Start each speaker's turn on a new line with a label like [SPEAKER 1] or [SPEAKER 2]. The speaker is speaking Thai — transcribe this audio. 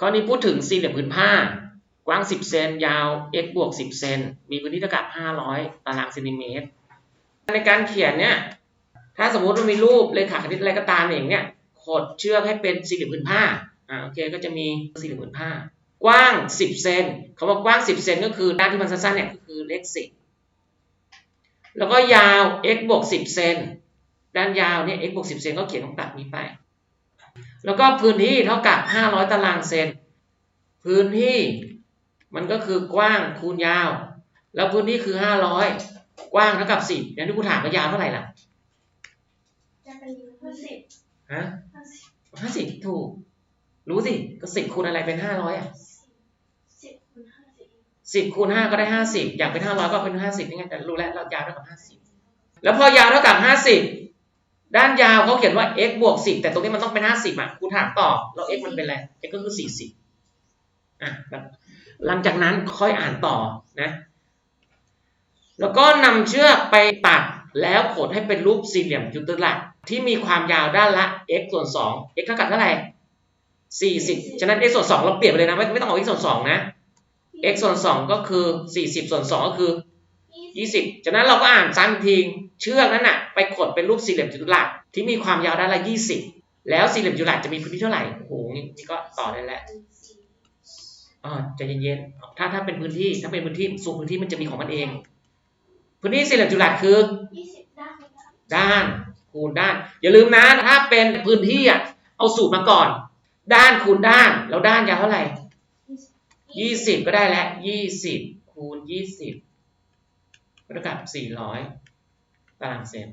[SPEAKER 1] ข้อนี้พูดถึงสี่เหลี่ยมผืนผ้ากว้าง 10 เซน ยาว x บวก 10 เซน มีพื้นที่เท่ากับ 500 ตารางเซนติเมตร ในการเขียนเนี่ย ถ้าสมมุติมันมีรูปเลขาคณิตอะไรก็ตามอย่างเนี้ยขดเชือกให้เป็นสี่เหลี่ยมผืนผ้า อ่า โอเค ก็จะมีสี่เหลี่ยมผืนผ้า กว้าง 10 เซนคำว่ากว้าง 10 เซนก็คือด้านที่มันสั้นๆเนี่ยก็คือเลข 10 แล้วก็ยาว x บวก 10 เซน ด้านยาวเนี่ย x บวก 10 เซนก็เขียนตรงตัดนี้ไป แล้วก็พื้นที่เท่ากับ 500 ตารางเซน พื้นที่มันก็คือกว้างคูณยาว แล้วพื้นที่คือ 500 กว้างเท่ากับ 10อย่างที่ครูถามว่ายาวเท่าไหร่ล่ะ
[SPEAKER 2] จะเป็นห้าสิบ
[SPEAKER 1] ฮะ
[SPEAKER 2] ห้าสิบ
[SPEAKER 1] 50ถูก รู้สิ ก็10คูณอะไรเป็น500อะ
[SPEAKER 2] สิบคูณห้าสิบ
[SPEAKER 1] 10คูณ5ก็ได้50อยากเป็น500ก็เป็น50นี่ไงแต่รู้แล้วเรายาวเท่ากับ50แล้วพอยาวเท่ากับ50 ด้านยาวเขาเขียนว่า x บวก10 แต่ตรงนี้มันต้องเป็น 50อะครูถามต่อแล้ว x มันเป็นอะไร x ก็คือ 40อะแบบหลังจากนั้นค่อยอ่านต่อนะแล้วก็นำเชือกไปตัดแล้วขดให้เป็นรูปสี่เหลี่ยมจุตุรัสที่มีความยาวด้านละ x ส่วน 2 x เท่ากับเท่าไหร่40 ฉะนั้น x ส่วน 2 เราเปลี่ยนไปเลยนะ ไม่ไม่ต้องเอา x ส่วน 2 นะ x ส่วน 2 ก็คือ 40 ส่วน 2 ก็คือ 20ฉะนั้นเราก็อ่านซ้ำอีกทีเชือกนั้นน่ะไปขดเป็นรูปสี่เหลี่ยมจัตุรัสที่มีความยาวด้านละ 20 แล้วสี่เหลี่ยมจัตุรัสจะมีพื้นที่เท่าไหร่โอ้โหนี่ก็ต่อได้แล้วอ๋อใจเย็นๆถ้าถ้าเป็นพื้นที่ถ้าเป็นพื้นที่สูงพื้นที่มันจะมีของมันเอง พื้นที่สี่เหลี่ยมจัตุรัสคือ
[SPEAKER 2] ด้าน
[SPEAKER 1] คูณด้าน อย่าลืมนะถ้าเป็นพื้นที่อะเอาสูตรมาก่อน ด้านคูณด้าน แล้วด้านยาวเท่าไหร่ยี่สิบก็ได้แล้วยี่สิบคูณยี่สิบ เท่ากับ400 ตารางเซน